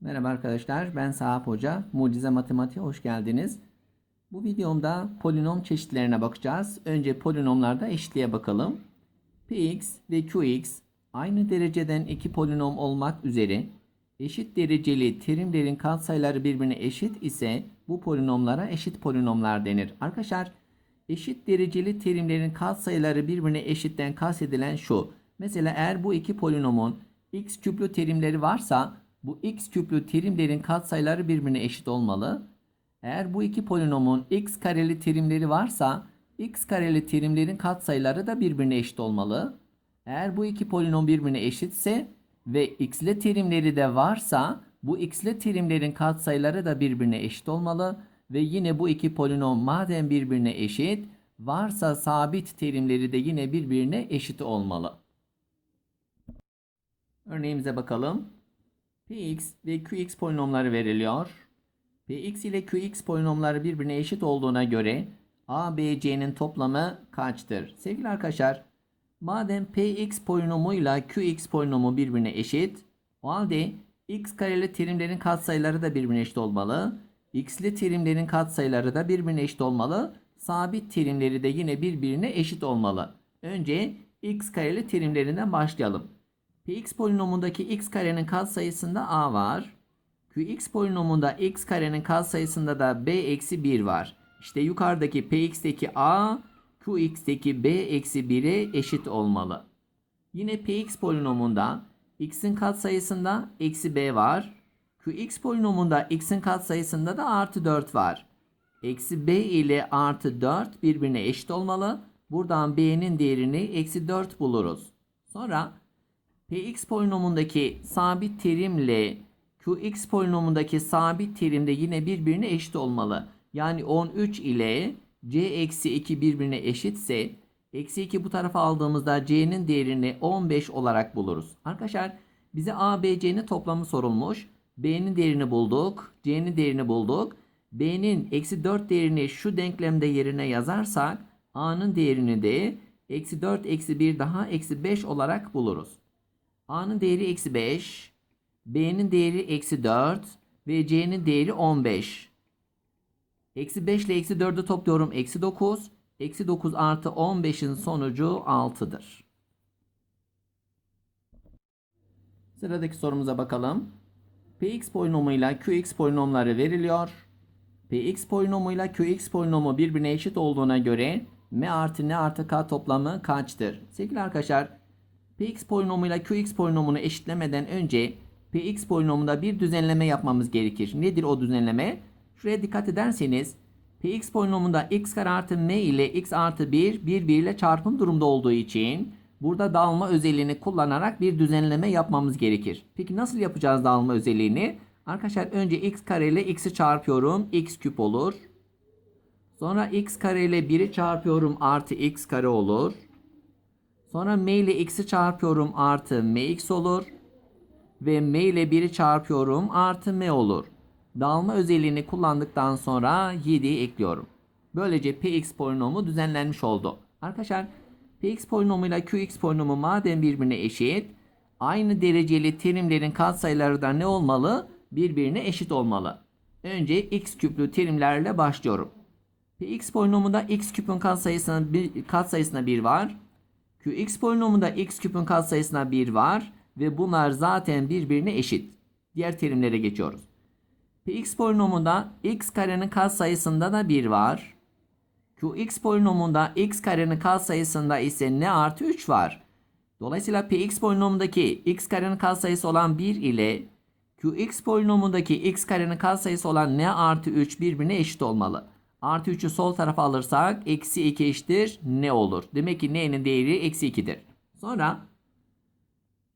Merhaba arkadaşlar, ben Sahap Hoca. Mucize Matematiğe hoş geldiniz. Bu videomda polinom çeşitlerine bakacağız. Önce polinomlarda eşitliğe bakalım. Px ve Qx aynı dereceden iki polinom olmak üzere eşit dereceli terimlerin katsayıları birbirine eşit ise bu polinomlara eşit polinomlar denir. Arkadaşlar eşit dereceli terimlerin katsayıları birbirine eşitten kastedilen şu. Mesela eğer bu iki polinomun x küplü terimleri varsa bu x küplü terimlerin katsayıları birbirine eşit olmalı. Eğer bu iki polinomun x kareli terimleri varsa x kareli terimlerin katsayıları da birbirine eşit olmalı. Eğer bu iki polinom birbirine eşitse ve x'li terimleri de varsa bu x'li terimlerin katsayıları da birbirine eşit olmalı. Ve yine bu iki polinom madem birbirine eşit varsa sabit terimleri de yine birbirine eşit olmalı. Örneğimize bakalım. Px ve Qx polinomları veriliyor. Px ile Qx polinomları birbirine eşit olduğuna göre A, B, C'nin toplamı kaçtır? Sevgili arkadaşlar, madem Px polinomuyla Qx polinomu birbirine eşit, o halde x kareli terimlerin katsayıları da birbirine eşit olmalı. x'li terimlerin katsayıları da birbirine eşit olmalı. Sabit terimleri de yine birbirine eşit olmalı. Önce x kareli terimlerinden başlayalım. Px polinomundaki x karenin katsayısında a var. Qx polinomunda x karenin katsayısında da b eksi 1 var. İşte yukarıdaki px'teki a qx'teki b eksi 1'e eşit olmalı. Yine px polinomunda x'in katsayısında eksi b var. Qx polinomunda x'in katsayısında da artı 4 var. Eksi b ile artı 4 birbirine eşit olmalı. Buradan b'nin değerini eksi 4 buluruz. Sonra Px polinomundaki sabit terimle Qx polinomundaki sabit terim de yine birbirine eşit olmalı. Yani 13 ile c eksi 2 birbirine eşitse eksi 2 bu tarafa aldığımızda c'nin değerini 15 olarak buluruz. Arkadaşlar bize a, b, c'nin toplamı sorulmuş. b'nin değerini bulduk. c'nin değerini bulduk. b'nin eksi 4 değerini şu denklemde yerine yazarsak a'nın değerini de eksi 4 eksi 1 daha eksi 5 olarak buluruz. A'nın değeri eksi 5. B'nin değeri eksi 4. Ve C'nin değeri 15. Eksi 5 ile eksi 4'ü topluyorum. Eksi 9. Eksi 9 artı 15'in sonucu 6'dır. Sıradaki sorumuza bakalım. Px polinomuyla Qx polinomları veriliyor. Px polinomuyla Qx polinomu birbirine eşit olduğuna göre m artı n artı k toplamı kaçtır? Sevgili arkadaşlar Px polinomuyla Qx polinomunu eşitlemeden önce Px polinomunda bir düzenleme yapmamız gerekir. Nedir o düzenleme? Şuraya dikkat ederseniz Px polinomunda x kare artı m ile x artı 1 birbiriyle çarpım durumda olduğu için burada dağılma özelliğini kullanarak bir düzenleme yapmamız gerekir. Peki nasıl yapacağız dağılma özelliğini? Arkadaşlar önce x kare ile x'i çarpıyorum. x küp olur. Sonra x kare ile 1'i çarpıyorum artı x kare olur. Sonra m ile x'i çarpıyorum artı mx olur. Ve m ile 1'i çarpıyorum artı m olur. Dağılma özelliğini kullandıktan sonra 7'yi ekliyorum. Böylece px polinomu düzenlenmiş oldu. Arkadaşlar px polinomuyla qx polinomu madem birbirine eşit aynı dereceli terimlerin katsayıları da ne olmalı? Birbirine eşit olmalı. Önce x küplü terimlerle başlıyorum. px polinomunda x küpün katsayısına bir, katsayısına 1 var. Qx polinomunda x küpün katsayısına 1 var ve bunlar zaten birbirine eşit. Diğer terimlere geçiyoruz. Px polinomunda x karenin katsayısında da 1 var. Qx polinomunda x karenin katsayısında ise n artı 3 var. Dolayısıyla Px polinomundaki x karenin katsayısı olan 1 ile Qx polinomundaki x karenin katsayısı olan n artı 3 birbirine eşit olmalı. Artı 3'ü sol tarafa alırsak eksi 2 eşittir ne olur? Demek ki n'nin değeri eksi 2'dir. Sonra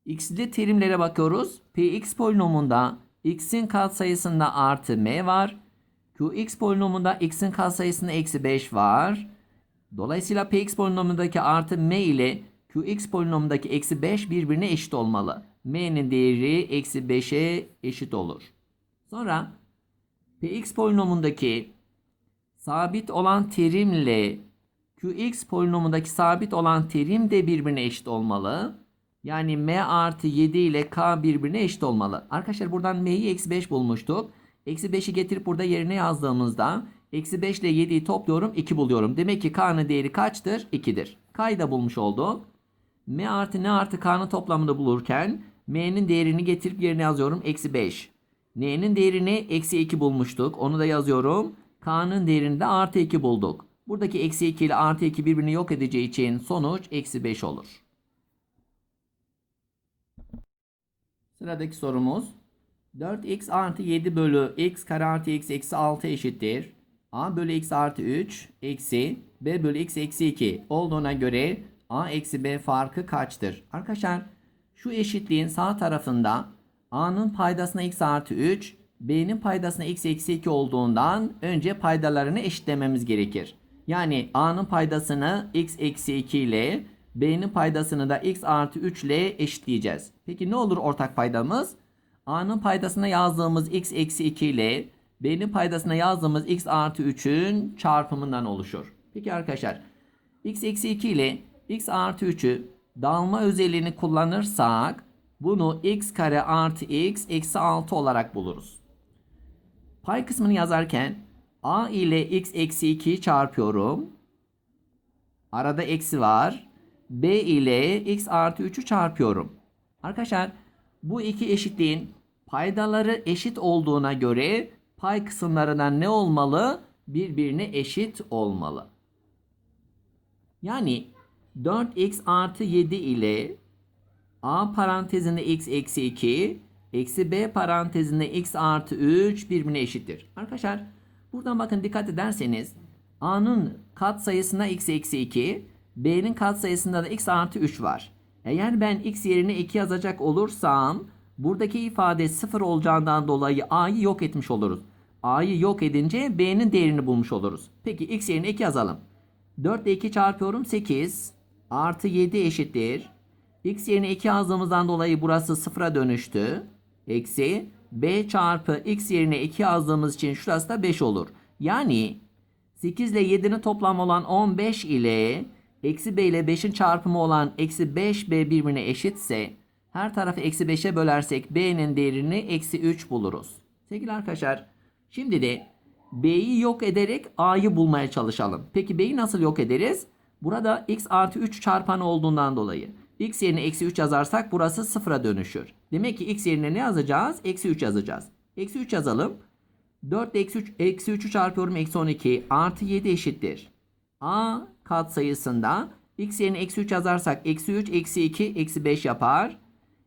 x'li terimlere bakıyoruz. Px polinomunda x'in katsayısında artı m var. Qx polinomunda x'in katsayısında eksi 5 var. Dolayısıyla px polinomundaki artı m ile qx polinomundaki eksi 5 birbirine eşit olmalı. m'nin değeri eksi 5'e eşit olur. Sonra px polinomundaki sabit olan terimle qx polinomundaki sabit olan terim de birbirine eşit olmalı. Yani m artı 7 ile k birbirine eşit olmalı. Arkadaşlar buradan m'yi eksi 5 bulmuştuk. Eksi 5'i getirip burada yerine yazdığımızda eksi 5 ile 7'yi topluyorum 2 buluyorum. Demek ki k'nın değeri kaçtır? 2'dir. K'yı da bulmuş olduk. m artı n artı k'nın toplamını bulurken m'nin değerini getirip yerine yazıyorum. Eksi 5. n'nin değerini eksi 2 bulmuştuk. Onu da yazıyorum. K'nın değerini de artı 2 bulduk. Buradaki eksi 2 ile artı 2 birbirini yok edeceği için sonuç eksi 5 olur. Sıradaki sorumuz 4x artı 7 bölü x kare artı x eksi 6 eşittir. a bölü x artı 3 eksi b bölü x eksi 2 olduğuna göre a eksi b farkı kaçtır? Arkadaşlar şu eşitliğin sağ tarafında a'nın paydasına x artı 3 b'nin paydasına x eksi 2 olduğundan önce paydalarını eşitlememiz gerekir. Yani a'nın paydasını x eksi 2 ile b'nin paydasını da x artı 3 ile eşitleyeceğiz. Peki ne olur ortak paydamız? a'nın paydasına yazdığımız x eksi 2 ile b'nin paydasına yazdığımız x artı 3'ün çarpımından oluşur. Peki arkadaşlar x eksi 2 ile x artı 3'ü dağılma özelliğini kullanırsak bunu x kare artı x eksi 6 olarak buluruz. Pay kısmını yazarken a ile x eksi 2'yi çarpıyorum. Arada eksi var. b ile x artı 3'ü çarpıyorum. Arkadaşlar bu iki eşitliğin paydaları eşit olduğuna göre pay kısımlarından ne olmalı? Birbirine eşit olmalı. Yani 4x artı 7 ile a parantezinde x eksi 2 eksi b parantezinde x artı 3 birbirine eşittir. Arkadaşlar buradan bakın dikkat ederseniz a'nın kat sayısında x eksi 2 b'nin kat sayısında da x artı 3 var. Eğer ben x yerine 2 yazacak olursam buradaki ifade 0 olacağından dolayı a'yı yok etmiş oluruz. a'yı yok edince b'nin değerini bulmuş oluruz. Peki x yerine 2 yazalım. 4 ile 2 çarpıyorum 8 artı 7 eşittir. x yerine 2 yazdığımızdan dolayı burası 0'a dönüştü. Eksi b çarpı x yerine 2 yazdığımız için şurası da 5 olur. Yani 8 ile 7'nin toplamı olan 15 ile eksi b ile 5'in çarpımı olan eksi 5b birbirine eşitse her tarafı eksi 5'e bölersek b'nin değerini eksi 3 buluruz. Sevgili arkadaşlar şimdi de b'yi yok ederek a'yı bulmaya çalışalım. Peki b'yi nasıl yok ederiz? Burada x artı 3 çarpan olduğundan dolayı. X yerine eksi 3 yazarsak burası sıfıra dönüşür. Demek ki x yerine ne yazacağız? Eksi 3 yazacağız. Eksi 3 yazalım. 4 ile eksi 3, eksi 3'ü çarpıyorum eksi 12 artı 7 eşittir. a kat sayısında x yerine eksi 3 yazarsak eksi 3 eksi 2 eksi 5 yapar.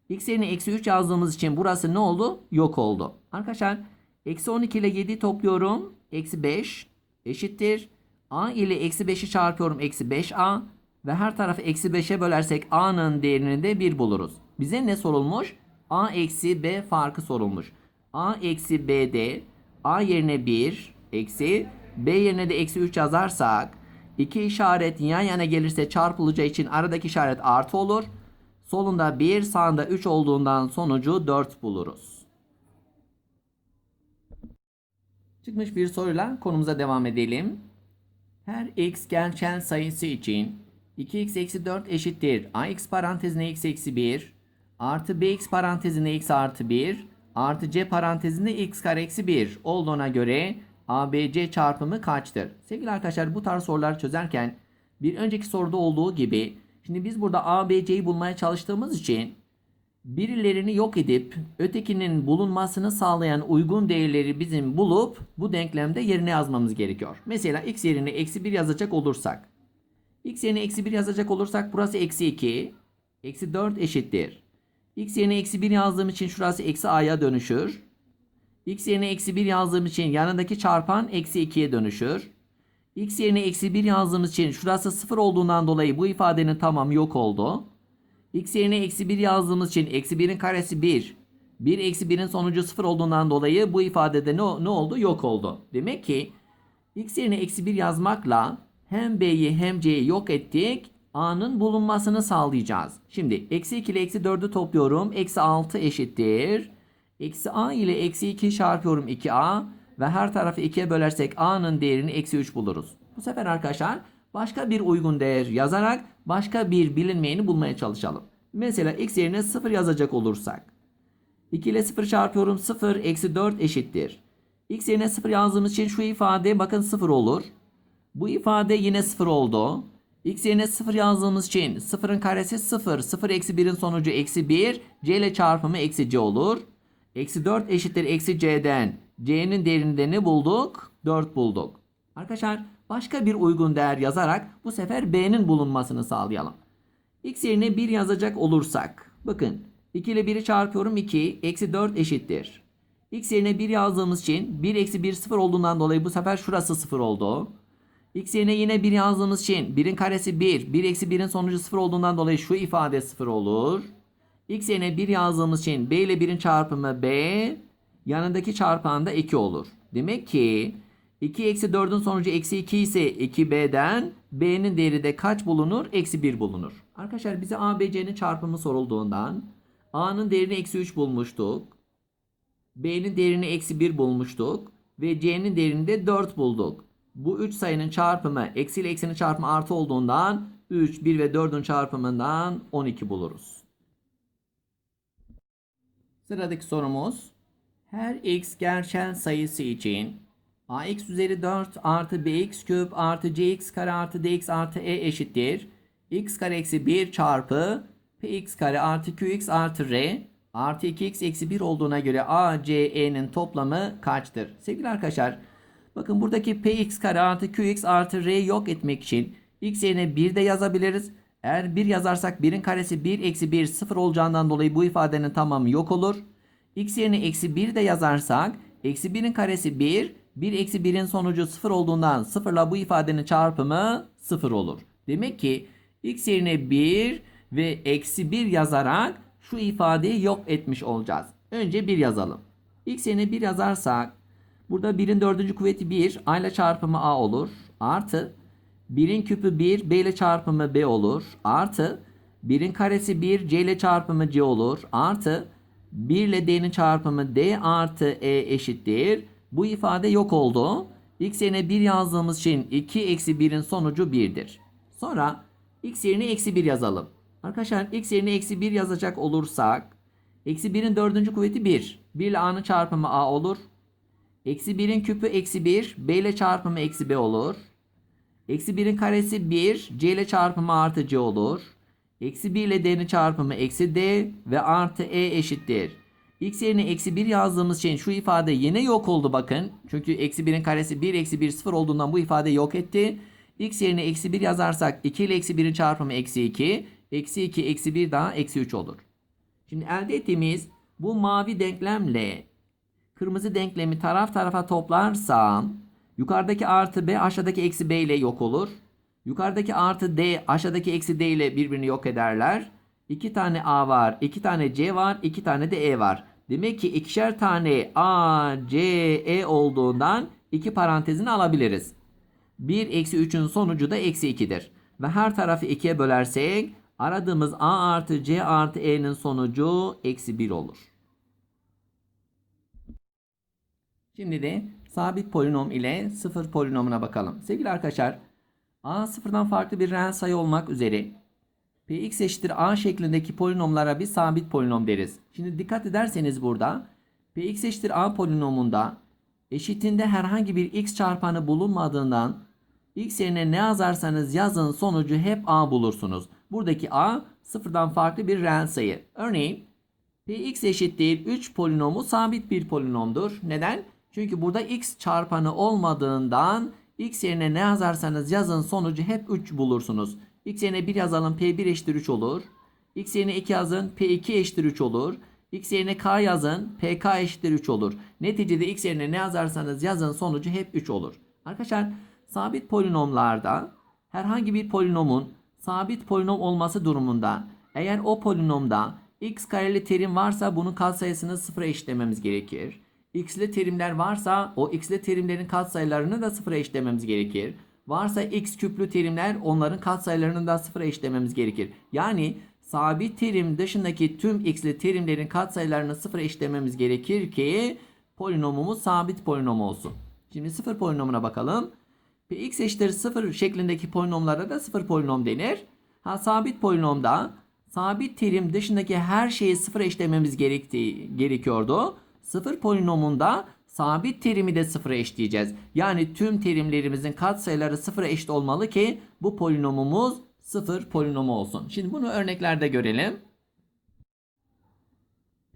x yerine eksi 3 yazdığımız için burası ne oldu? Yok oldu. Arkadaşlar eksi 12 ile 7'yi topluyorum. Eksi 5 eşittir. a ile eksi 5'i çarpıyorum eksi 5a. Ve her tarafı eksi 5'e bölersek a'nın değerini de 1 buluruz. Bize ne sorulmuş? a eksi b farkı sorulmuş. a eksi b'de a yerine 1 eksi b yerine de eksi 3 yazarsak iki işaret yan yana gelirse çarpılacağı için aradaki işaret artı olur. Solunda 1 sağında 3 olduğundan sonucu 4 buluruz. Çıkmış bir soruyla konumuza devam edelim. Her x gerçel sayısı için 2x eksi 4 eşittir. ax parantezine x eksi 1 artı bx parantezine x artı 1 artı c parantezinde x kare eksi 1 olduğuna göre ABC çarpımı kaçtır? Sevgili arkadaşlar bu tarz sorular çözerken bir önceki soruda olduğu gibi şimdi biz burada ABC'yi bulmaya çalıştığımız için birilerini yok edip ötekinin bulunmasını sağlayan uygun değerleri bizim bulup bu denklemde yerine yazmamız gerekiyor. Mesela x yerine eksi 1 yazacak olursak x yerine eksi 1 yazacak olursak burası eksi 2 eksi 4 eşittir. x yerine eksi 1 yazdığım için şurası eksi a'ya dönüşür. x yerine eksi 1 yazdığım için yanındaki çarpan eksi 2'ye dönüşür. x yerine eksi 1 yazdığımız için şurası 0 olduğundan dolayı bu ifadenin tamamı yok oldu. x yerine eksi 1 yazdığımız için eksi 1'in karesi 1. 1 eksi 1'in sonucu 0 olduğundan dolayı bu ifadede ne, ne oldu? Yok oldu. Demek ki x yerine eksi 1 yazmakla hem b'yi hem c'yi yok ettik. a'nın bulunmasını sağlayacağız. Şimdi eksi 2 ile eksi 4'ü topluyorum. Eksi 6 eşittir. Eksi a ile eksi 2 çarpıyorum 2a. Ve her tarafı 2'ye bölersek a'nın değerini eksi 3 buluruz. Bu sefer arkadaşlar başka bir uygun değer yazarak başka bir bilinmeyeni bulmaya çalışalım. Mesela x yerine 0 yazacak olursak. 2 ile 0 çarpıyorum 0 eksi 4 eşittir. X yerine 0 yazdığımız için şu ifade bakın 0 olur. Bu ifade yine 0 oldu. X yerine 0 yazdığımız için 0'ın karesi 0. 0 eksi 1'in sonucu eksi 1. C ile çarpımı eksi C olur. Eksi 4 eşittir eksi C'den. C'nin değerinde ne bulduk? 4 bulduk. Arkadaşlar başka bir uygun değer yazarak bu sefer B'nin bulunmasını sağlayalım. X yerine 1 yazacak olursak. Bakın 2 ile 1'i çarpıyorum 2. Eksi 4 eşittir. X yerine 1 yazdığımız için 1 eksi 1 0 olduğundan dolayı bu sefer şurası 0 oldu. X yerine yine 1 yazdığımız için 1'in karesi 1. 1 eksi 1'in sonucu 0 olduğundan dolayı şu ifade 0 olur. X yerine 1 yazdığımız için B ile 1'in çarpımı B. Yanındaki çarpan da 2 olur. Demek ki 2 eksi 4'ün sonucu eksi 2 ise 2B'den B'nin değeri de kaç bulunur? Eksi 1 bulunur. Arkadaşlar bize A, B, C'nin çarpımı sorulduğundan A'nın değerini eksi 3 bulmuştuk. B'nin değerini eksi 1 bulmuştuk. Ve C'nin değerini de 4 bulduk. Bu 3 sayının çarpımı eksi ile eksinin çarpımı artı olduğundan 3, 1 ve 4'ün çarpımından 12 buluruz. Sıradaki sorumuz. Her x gerçel sayısı için ax üzeri 4 artı bx küp artı cx kare artı dx artı e eşittir. x kare eksi 1 çarpı px kare artı qx artı r artı 2x eksi 1 olduğuna göre a, c, e'nin toplamı kaçtır? Sevgili arkadaşlar bakın buradaki px kare artı qx artı r yok etmek için x yerine 1 de yazabiliriz. Eğer 1 yazarsak 1'in karesi 1 eksi 1 0 olacağından dolayı bu ifadenin tamamı yok olur. x yerine eksi 1 de yazarsak eksi 1'in karesi 1 1 eksi 1'in sonucu 0 olduğundan 0 ile bu ifadenin çarpımı 0 olur. Demek ki x yerine 1 ve eksi 1 yazarak şu ifadeyi yok etmiş olacağız. Önce 1 yazalım. x yerine 1 yazarsak burada 1'in 4. kuvveti 1 a ile çarpımı a olur. Artı 1'in küpü 1 b ile çarpımı b olur. Artı 1'in karesi 1 c ile çarpımı c olur. Artı 1 ile d'nin çarpımı d artı e eşittir. Bu ifade yok oldu. X yerine 1 yazdığımız için 2 eksi 1'in sonucu 1'dir. Sonra x yerine eksi 1 yazalım. Arkadaşlar x yerine eksi 1 yazacak olursak eksi 1'in 4. kuvveti 1. 1 ile a'nın çarpımı a olur. Eksi 1'in küpü eksi 1. b ile çarpımı eksi b olur. Eksi 1'in karesi 1. c ile çarpımı artı c olur. Eksi 1 ile d'nin çarpımı eksi d ve artı e eşittir. X yerine eksi 1 yazdığımız için şu ifade yine yok oldu bakın. Çünkü eksi 1'in karesi 1 eksi 1 0 olduğundan bu ifade yok etti. X yerine eksi 1 yazarsak 2 ile eksi 1'in çarpımı eksi 2. Eksi 2 eksi 1 daha eksi 3 olur. Şimdi elde ettiğimiz bu mavi denklemle kırmızı denklemi taraf tarafa toplarsam yukarıdaki artı b aşağıdaki eksi b ile yok olur. Yukarıdaki artı d aşağıdaki eksi d ile birbirini yok ederler. 2 tane a var, 2 tane c var, 2 tane de e var. Demek ki ikişer tane a, c, e olduğundan iki parantezini alabiliriz. 1 eksi 3'ün sonucu da eksi 2'dir. Ve her tarafı 2'ye bölersek aradığımız a artı c artı e'nin sonucu eksi 1 olur. Şimdi de sabit polinom ile sıfır polinomuna bakalım. Sevgili arkadaşlar a sıfırdan farklı bir reel sayı olmak üzere px eşittir a şeklindeki polinomlara bir sabit polinom deriz. Şimdi dikkat ederseniz burada px eşittir a polinomunda eşitinde herhangi bir x çarpanı bulunmadığından x yerine ne yazarsanız yazın sonucu hep a bulursunuz. Buradaki a sıfırdan farklı bir reel sayı. Örneğin px eşittir 3 polinomu sabit bir polinomdur. Neden? Çünkü burada x çarpanı olmadığından x yerine ne yazarsanız yazın sonucu hep 3 bulursunuz. x yerine 1 yazalım p1 eşittir 3 olur. x yerine 2 yazın p2 eşittir 3 olur. x yerine k yazın pk eşittir 3 olur. Neticede x yerine ne yazarsanız yazın sonucu hep 3 olur. Arkadaşlar sabit polinomlarda herhangi bir polinomun sabit polinom olması durumunda eğer o polinomda x kareli terim varsa bunun katsayısını sıfıra eşitlememiz gerekir. X'li terimler varsa o x'li terimlerin katsayılarını da sıfıra eşitlememiz gerekir. Varsa x küplü terimler onların katsayılarını da sıfıra eşitlememiz gerekir. Yani sabit terim dışındaki tüm x'li terimlerin katsayılarını sıfıra eşitlememiz gerekir ki polinomumuz sabit polinom olsun. Şimdi sıfır polinomuna bakalım. Px eşittir 0 şeklindeki polinomlara da sıfır polinom denir. Ha sabit polinomda sabit terim dışındaki her şeyi sıfır eşlememiz gerektiği gerekiyordu. Sıfır polinomunda sabit terimi de sıfıra eşleyeceğiz. Yani tüm terimlerimizin katsayıları sıfıra eşit olmalı ki bu polinomumuz sıfır polinomu olsun. Şimdi bunu örneklerde görelim.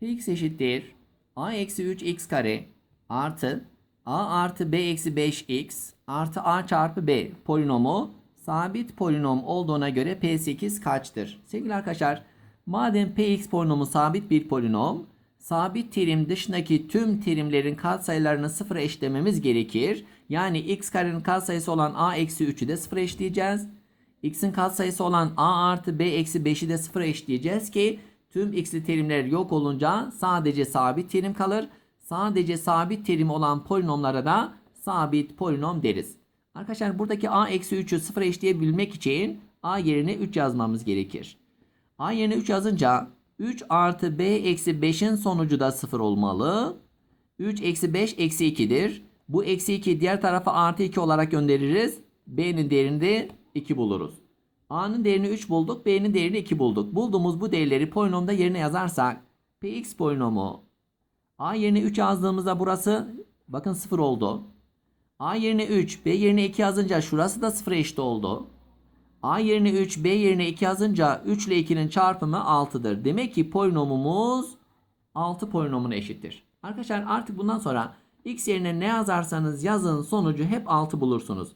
Px eşittir a eksi 3x kare artı a artı b eksi 5x artı a çarpı b polinomu sabit polinom olduğuna göre p8 kaçtır? Sevgili arkadaşlar madem px polinomu sabit bir polinom sabit terim dışındaki tüm terimlerin katsayılarını sıfıra eşlememiz gerekir. Yani x karenin katsayısı olan a eksi 3'ü de sıfıra eşleyeceğiz. x'in katsayısı olan a artı b eksi 5'i de sıfıra eşleyeceğiz ki tüm x'li terimler yok olunca sadece sabit terim kalır. Sadece sabit terim olan polinomlara da sabit polinom deriz. Arkadaşlar buradaki a eksi 3'ü sıfıra eşleyebilmek için a yerine 3 yazmamız gerekir. a yerine 3 yazınca 3 artı b eksi 5'in sonucu da 0 olmalı. 3 eksi 5 eksi 2'dir. Bu eksi 2 diğer tarafa artı 2 olarak göndeririz. b'nin değerini de 2 buluruz. a'nın değerini 3 bulduk. b'nin değerini 2 bulduk. Bulduğumuz bu değerleri polinomda yerine yazarsak px polinomu a yerine 3 yazdığımızda burası bakın 0 oldu. a yerine 3 b yerine 2 yazınca şurası da 0 eşit oldu. A yerine 3, B yerine 2 yazınca 3 ile 2'nin çarpımı 6'dır. Demek ki polinomumuz 6 polinomuna eşittir. Arkadaşlar artık bundan sonra x yerine ne yazarsanız yazın sonucu hep 6 bulursunuz.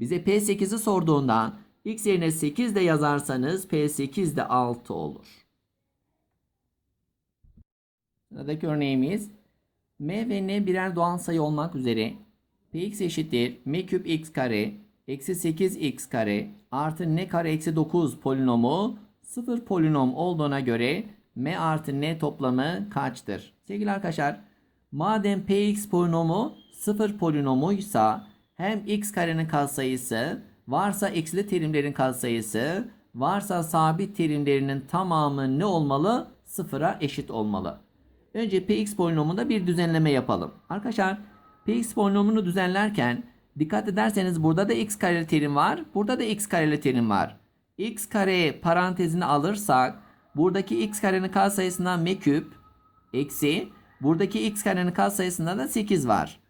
Bize P8'i sorduğunda x yerine 8 de yazarsanız P8 de 6 olur. Sıradaki örneğimiz m ve n birer doğal sayı olmak üzere px eşittir m küp x kare eksi 8x kare artı n kare eksi 9 polinomu sıfır polinom olduğuna göre m artı n toplamı kaçtır? Sevgili arkadaşlar madem px polinomu sıfır polinomuysa hem x karenin katsayısı varsa eksili terimlerin katsayısı varsa sabit terimlerinin tamamı ne olmalı? Sıfıra eşit olmalı. Önce px polinomunda bir düzenleme yapalım. Arkadaşlar px polinomunu düzenlerken Dikkat ederseniz burada da x kareli terim var. Burada da x kareli terim var. x kare parantezini alırsak buradaki x karenin katsayısından m küp eksi buradaki x karenin katsayısında da 8 var.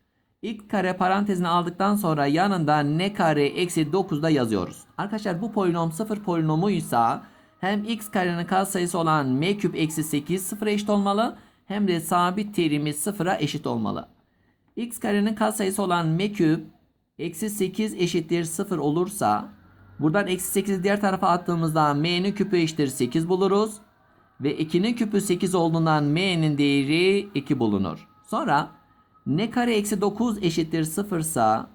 x kare parantezini aldıktan sonra yanında n kare eksi 9 da yazıyoruz. Arkadaşlar bu polinom sıfır polinomuysa hem x karenin katsayısı olan m küp eksi 8 sıfıra eşit olmalı hem de sabit terimi sıfıra eşit olmalı. x karenin katsayısı olan m küp Eksi 8 eşittir 0 olursa buradan eksi 8'i diğer tarafa attığımızda m'nin küpü eşittir 8 buluruz. Ve 2'nin küpü 8 olduğundan m'nin değeri 2 bulunur. Sonra n kare eksi 9 eşittir 0 sa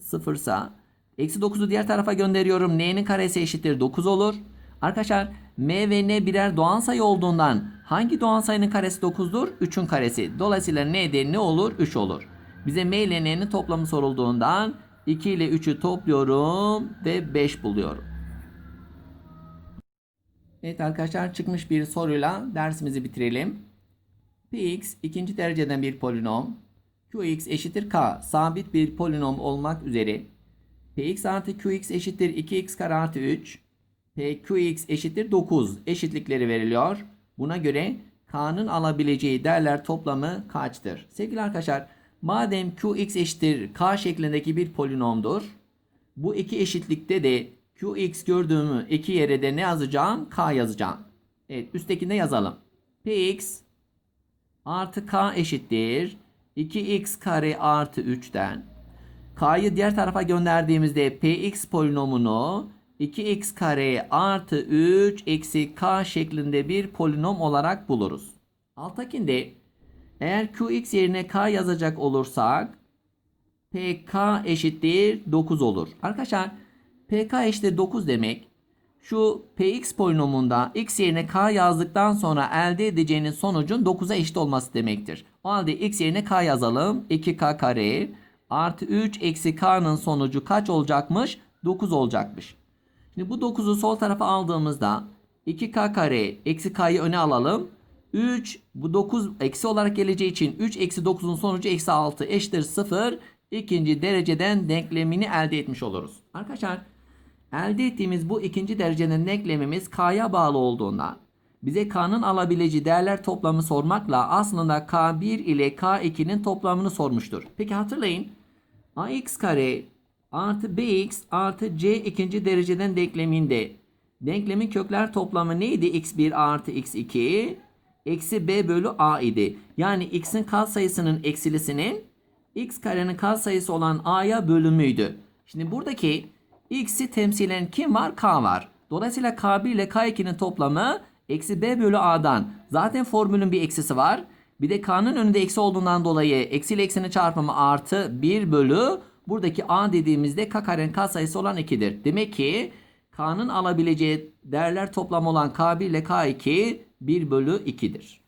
0 sa eksi 9'u diğer tarafa gönderiyorum. n'nin karesi eşittir 9 olur. Arkadaşlar m ve n birer doğal sayı olduğundan hangi doğal sayının karesi 9'dur? 3'ün karesi. Dolayısıyla n de ne olur? 3 olur. Bize m toplamı sorulduğundan 2 ile 3'ü topluyorum ve 5 buluyorum. Evet arkadaşlar çıkmış bir soruyla dersimizi bitirelim. Px ikinci dereceden bir polinom. Qx eşittir k sabit bir polinom olmak üzere. Px artı Qx eşittir 2x kare artı 3. Pqx eşittir 9 eşitlikleri veriliyor. Buna göre k'nın alabileceği değerler toplamı kaçtır? Sevgili arkadaşlar Madem qx eşittir k şeklindeki bir polinomdur. Bu iki eşitlikte de qx gördüğümü iki yere de ne yazacağım? k yazacağım. Evet üsttekinde yazalım. px artı k eşittir. 2x kare artı 3'ten. k'yı diğer tarafa gönderdiğimizde px polinomunu 2x kare artı 3 eksi k şeklinde bir polinom olarak buluruz. Alttakinde eğer qx yerine k yazacak olursak pk eşittir 9 olur. Arkadaşlar pk eşittir 9 demek şu px polinomunda x yerine k yazdıktan sonra elde edeceğiniz sonucun 9'a eşit olması demektir. O halde x yerine k yazalım. 2k kare artı 3 eksi k'nın sonucu kaç olacakmış? 9 olacakmış. Şimdi bu 9'u sol tarafa aldığımızda 2k kare eksi k'yı öne alalım. 3 bu 9 eksi olarak geleceği için 3 eksi 9'un sonucu eksi 6 eşittir 0. İkinci dereceden denklemini elde etmiş oluruz. Arkadaşlar Elde ettiğimiz bu ikinci derecenin denklemimiz K'ya bağlı olduğundan bize K'nın alabileceği değerler toplamı sormakla aslında K1 ile K2'nin toplamını sormuştur. Peki hatırlayın. ax kare artı bx artı c ikinci dereceden denkleminde denklemin kökler toplamı neydi? x1 artı x2 eksi b bölü a idi. Yani x'in katsayısının eksilisinin x karenin katsayısı olan a'ya bölümüydü. Şimdi buradaki x'i temsilen kim var? k var. Dolayısıyla k1 ile k2'nin toplamı eksi b bölü a'dan. Zaten formülün bir eksisi var. Bir de k'nın önünde eksi olduğundan dolayı eksi ile eksinin çarpımı artı 1 bölü buradaki a dediğimizde k karenin katsayısı olan 2'dir. Demek ki k'nın alabileceği değerler toplamı olan k1 ile k2 1 bölü 2'dir.